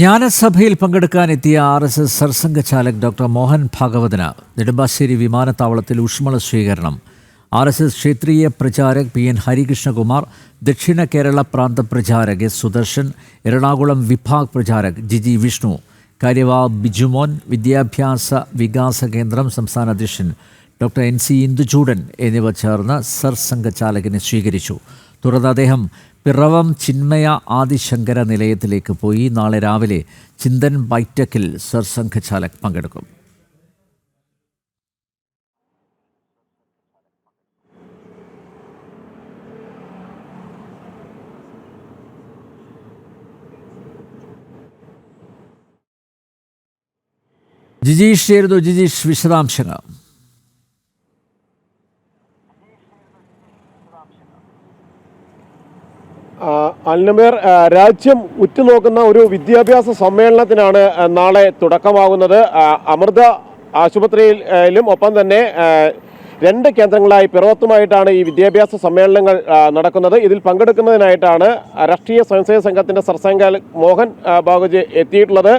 ജ്ഞാനസഭയിൽ പങ്കെടുക്കാനെത്തിയ R S S Sarsanghchalak doctor Mohan ഭാഗവതന് നെടുമ്പാശ്ശേരി വിമാനത്താവളത്തിൽ ഊഷ്മള സ്വീകരണം. ആർ എസ് എസ് ക്ഷേത്രീയ പ്രചാരക് പി എൻ ഹരികൃഷ്ണകുമാർ ദക്ഷിണ കേരള പ്രാന്ത പ്രചാരക് എസ് സുദർശൻ എറണാകുളം വിഭാഗ് പ്രചാരക് ജിജി വിഷ്ണു കാര്യവാ ബിജുമോൻ വിദ്യാഭ്യാസ വികാസ കേന്ദ്രം സംസ്ഥാന അധ്യക്ഷൻ ഡോക്ടർ എൻ സി ഇന്ദുചൂടൻ എന്നിവർ ചേർന്ന് സർസംഘചാലകിനെ സ്വീകരിച്ചു. തുടർന്ന് അദ്ദേഹം പിറവം ചിന്മയ ആദിശങ്കര നിലയത്തിലേക്ക് പോയി നാളെ രാവിലെ ചിന്തൻ ബൈറ്റക്കിൽ സർസംഘചാലക് പങ്കെടുക്കും. ജിജീഷ് ചേരുന്നു. ജിജീഷ് വിശദാംശങ്ങൾ. അൽനമേർ രാജ്യം ഉറ്റുനോക്കുന്ന ഒരു വിദ്യാഭ്യാസ സമ്മേളനത്തിനാണ് നാളെ തുടക്കമാകുന്നത്. അമൃത ആശുപത്രിയിലും ഒപ്പം തന്നെ രണ്ട് കേന്ദ്രങ്ങളായി പിറവത്തുമായിട്ടാണ് ഈ വിദ്യാഭ്യാസ സമ്മേളനങ്ങൾ നടക്കുന്നത്. ഇതിൽ പങ്കെടുക്കുന്നതിനായിട്ടാണ് രാഷ്ട്രീയ സ്വയംസേവക സംഘത്തിന്റെ സർസംഘാലക് മോഹൻ ബാബുജി എത്തിയിട്ടുള്ളത്.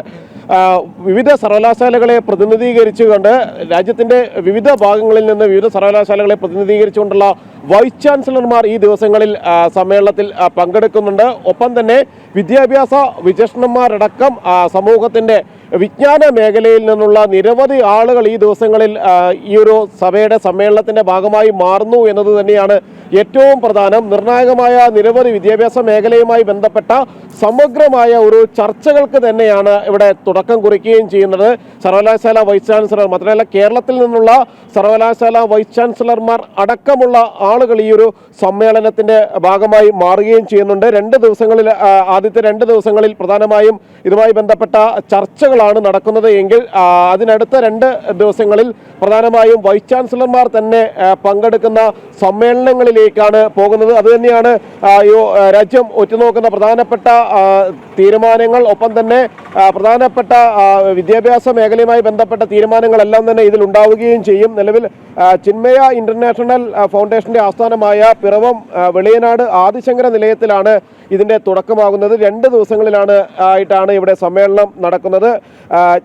വിവിധ സർവകലാശാലകളെ പ്രതിനിധീകരിച്ചുകൊണ്ട് രാജ്യത്തിന്റെ വിവിധ ഭാഗങ്ങളിൽ നിന്ന് വിവിധ സർവകലാശാലകളെ പ്രതിനിധീകരിച്ചുകൊണ്ടുള്ള വൈസ് ചാൻസലർമാർ ഈ ദിവസങ്ങളിൽ സമ്മേളനത്തിൽ പങ്കെടുക്കുന്നുണ്ട്. ഒപ്പം തന്നെ വിദ്യാഭ്യാസ വിചക്ഷണന്മാരടക്കം സമൂഹത്തിന്റെ വിജ്ഞാന മേഖലയിൽ നിന്നുള്ള നിരവധി ആളുകൾ ഈ ദിവസങ്ങളിൽ ഈ ഒരു സഭയുടെ സമ്മേളനത്തിന്റെ ഭാഗമായി മാറുന്നു എന്നത് തന്നെയാണ് ഏറ്റവും പ്രധാനം. നിർണായകമായ നിരവധി വിദ്യാഭ്യാസ മേഖലയുമായി ബന്ധപ്പെട്ട സമഗ്രമായ ഒരു ചർച്ചകൾക്ക് തന്നെയാണ് ഇവിടെ തുടക്കം കുറിക്കുകയും ചെയ്യുന്നത്. സർവകലാശാല വൈസ് ചാൻസലർ മാത്രമല്ല കേരളത്തിൽ നിന്നുള്ള സർവകലാശാല വൈസ് ചാൻസലർമാർ അടക്കമുള്ള ആളുകൾ ഈ ഒരു സമ്മേളനത്തിന്റെ ഭാഗമായി മാറുകയും ചെയ്യുന്നുണ്ട്. രണ്ട് ദിവസങ്ങളിൽ ആദ്യത്തെ രണ്ട് ദിവസങ്ങളിൽ പ്രധാനമായും ഇതുമായി ബന്ധപ്പെട്ട ചർച്ചകളാണ് നടക്കുന്നത്. എങ്കിൽ അതിനടുത്ത രണ്ട് ദിവസങ്ങളിൽ പ്രധാനമായും വൈസ് ചാൻസലർമാർ തന്നെ പങ്കെടുക്കുന്ന സമ്മേളനങ്ങളിലേക്കാണ് പോകുന്നത്. അതുതന്നെയാണ് രാജ്യം ഒറ്റുനോക്കുന്ന പ്രധാനപ്പെട്ട തീരുമാനങ്ങൾ. ഒപ്പം തന്നെ പ്രധാനപ്പെട്ട വിദ്യാഭ്യാസ മേഖലയുമായി ബന്ധപ്പെട്ട തീരുമാനങ്ങളെല്ലാം തന്നെ ഇതിൽ ഉണ്ടാവുകയും ചെയ്യും. നിലവിൽ ചിന്മയ ഇന്റർനാഷണൽ ഫൗണ്ടേഷന്റെ ആസ്ഥാനമായ പിറവം വെളിയനാട് ആദിശങ്കര നിലയത്തിലാണ് ഇതിന്റെ തുടക്കമാകുന്നത്. രണ്ട് ദിവസങ്ങളിലാണ് ആയിട്ടാണ് ഇവിടെ സമ്മേളനം നടക്കുന്നത്.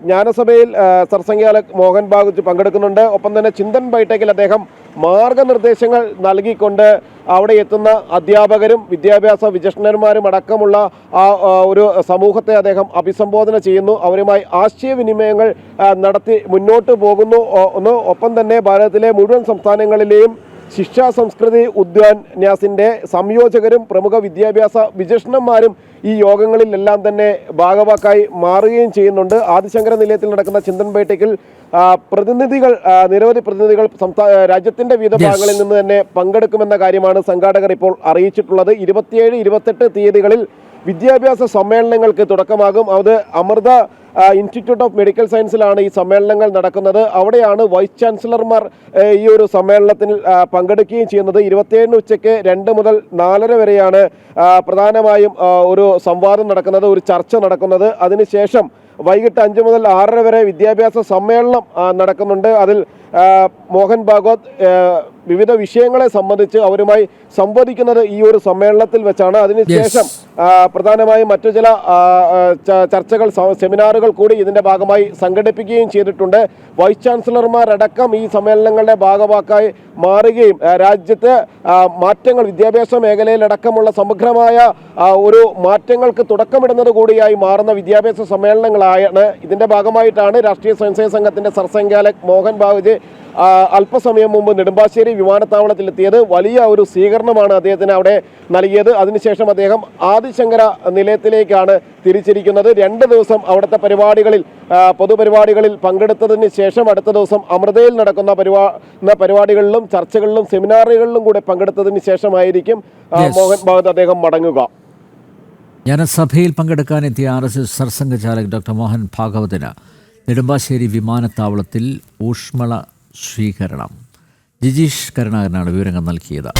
ജ്ഞാനസഭയിൽ സർസംഘ്യാലക് മോഹൻ ഭാഗത്ത് പങ്കെടുക്കുന്നുണ്ട്. ഒപ്പം തന്നെ ചിന്തൻ ബൈടേക്കിൽ അദ്ദേഹം മാർഗനിർദ്ദേശങ്ങൾ നൽകിക്കൊണ്ട് അവിടെ എത്തുന്ന അധ്യാപകരും വിദ്യാഭ്യാസ വിചക്ഷണന്മാരും അടക്കമുള്ള ആ, ഒരു സമൂഹത്തെ അദ്ദേഹം അഭിസംബോധന ചെയ്യുന്നു. അവരുമായി ആശയവിനിമയങ്ങൾ നടത്തി മുന്നോട്ട് പോകുന്നു. ഒന്ന് ഒപ്പം തന്നെ ഭാരതത്തിലെ മുഴുവൻ സംസ്ഥാനങ്ങളിലെയും ശിക്ഷാ സംസ്കൃതി ഉദ്യാന്യാസിന്റെ സംയോജകരും പ്രമുഖ വിദ്യാഭ്യാസ വിചക്ഷണന്മാരും ഈ യോഗങ്ങളിലെല്ലാം തന്നെ ഭാഗവാക്കായി മാറുകയും ചെയ്യുന്നുണ്ട്. ആദിശങ്കര നിലയത്തിൽ നടക്കുന്ന ചിന്തൻ ബൈഠക്കിൽ പ്രതിനിധികൾ നിരവധി പ്രതിനിധികൾ സംസ്ഥാന രാജ്യത്തിന്റെ വിവിധ ഭാഗങ്ങളിൽ നിന്ന് തന്നെ പങ്കെടുക്കുമെന്ന കാര്യമാണ് സംഘാടകർ ഇപ്പോൾ അറിയിച്ചിട്ടുള്ളത്. ഇരുപത്തിയേഴ് ഇരുപത്തെട്ട് തീയതികളിൽ വിദ്യാഭ്യാസ സമ്മേളനങ്ങൾക്ക് തുടക്കമാകും. അത് അമൃത ഇൻസ്റ്റിറ്റ്യൂട്ട് ഓഫ് മെഡിക്കൽ സയൻസിലാണ് ഈ സമ്മേളനങ്ങൾ നടക്കുന്നത്. അവിടെയാണ് വൈസ് ചാൻസലർമാർ ഈ ഒരു സമ്മേളനത്തിൽ പങ്കെടുക്കുകയും ചെയ്യുന്നത്. ഇരുപത്തിയേഴിന് ഉച്ചയ്ക്ക് രണ്ട് മുതൽ നാലര വരെയാണ് പ്രധാനമായും ഒരു സംവാദം നടക്കുന്നത് ഒരു ചർച്ച നടക്കുന്നത്. അതിനുശേഷം വൈകിട്ട് അഞ്ച് മുതൽ ആറര വരെ വിദ്യാഭ്യാസ സമ്മേളനം നടക്കുന്നുണ്ട്. അതിൽ മോഹൻ ഭാഗവത് വിവിധ വിഷയങ്ങളെ സംബന്ധിച്ച് അവരുമായി സംവദിക്കുന്നത് ഈ ഒരു സമ്മേളനത്തിൽ വെച്ചാണ്. അതിനുശേഷം പ്രധാനമായും മറ്റു ചില ചർച്ചകൾ സെമിനാറുകൾ കൂടി ഇതിന്റെ ഭാഗമായി സംഘടിപ്പിക്കുകയും ചെയ്തിട്ടുണ്ട്. വൈസ് ചാൻസലർമാരടക്കം ഈ സമ്മേളനങ്ങളുടെ ഭാഗമാക്കായി മാറുകയും രാജ്യത്ത് മാറ്റങ്ങൾ വിദ്യാഭ്യാസ മേഖലയിലടക്കമുള്ള സമഗ്രമായ ഒരു മാറ്റങ്ങൾക്ക് തുടക്കമിടുന്നത് കൂടിയായി മാറുന്ന വിദ്യാഭ്യാസ സമ്മേളനങ്ങളായാണ് ഇതിന്റെ ഭാഗമായിട്ടാണ് രാഷ്ട്രീയ സ്വയംസേവക സംഘത്തിന്റെ സർസംഘാലക് മോഹൻ ബാബുജി അല്പസമയം മുമ്പ് നെടുമ്പാശ്ശേരി വിമാനത്താവളത്തിലെത്തിയത് വലിയ ഒരു സ്വീകരണമാണ് അദ്ദേഹത്തിന് അവിടെ നൽകിയത്. അതിനുശേഷം അദ്ദേഹം ആദിശങ്കര നിലയത്തിലേക്കാണ് തിരിച്ചിരിക്കുന്നത്. രണ്ട് ദിവസം അവിടുത്തെ പരിപാടികളിൽ പൊതുപരിപാടികളിൽ പങ്കെടുത്തതിന് ശേഷം അടുത്ത ദിവസം അമൃതയിൽ നടക്കുന്ന പരിപാ പരിപാടികളിലും ചർച്ചകളിലും സെമിനാറുകളിലും കൂടെ പങ്കെടുത്തതിന് ശേഷമായിരിക്കും മോഹൻ ഭാഗത്ത് അദ്ദേഹം മടങ്ങുക. ജനസഭയിൽ പങ്കെടുക്കാനെത്തിയ R S S Sarsanghchalak doctor Mohan ഭാഗവതന് Nedumbassery വിമാനത്താവളത്തിൽ ഊഷ്മള സ്വീകരണം ജിജീഷ് കരുണാകരനാണ് വിവരങ്ങൾ നൽകിയത്.